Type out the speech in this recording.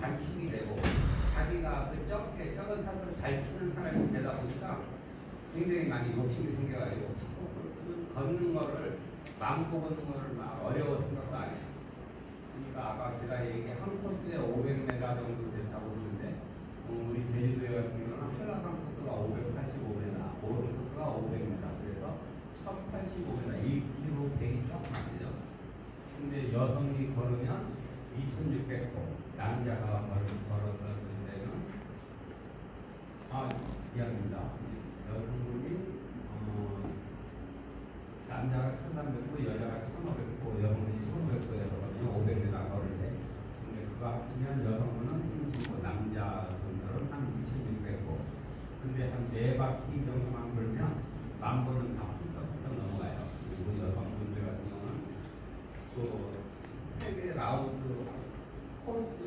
단축이 되고 자기가 그 적게 적은 탑을 잘 추는 사람이 되다 보니까 굉장히 많이 욕심이 생겨가지고 자꾸 걷는 거를 마음고 걷는 거를 막 어려워 생각도 안 해요. 그러니까 아까 제가 얘기한 한 코스에 500m 정도 됐다고 그러는데 어, 우리 제주도에 같은 경우는 한라산 코스가 585m, 오름 코스가 500m 그래서 1085m 1km 100이 조금 안 되죠. 근데 여성이 걸으면 2,600호, 남자가 걸, 걸었을 때는 아, 미안합니다. 여성분이 어, 남자가 1,300호, 여자가 1,500호, 여성분이 1,500호에서 500m 걸을 때 근데 그거 합치면 여성분은 35, 남자분들은 한 2,600호. 근데 한네 바퀴 정도만 돌면 만 번은 다 훌쩍훌쩍 넘어가요. 그리고 여성분들 같은 경우는 또 lateral do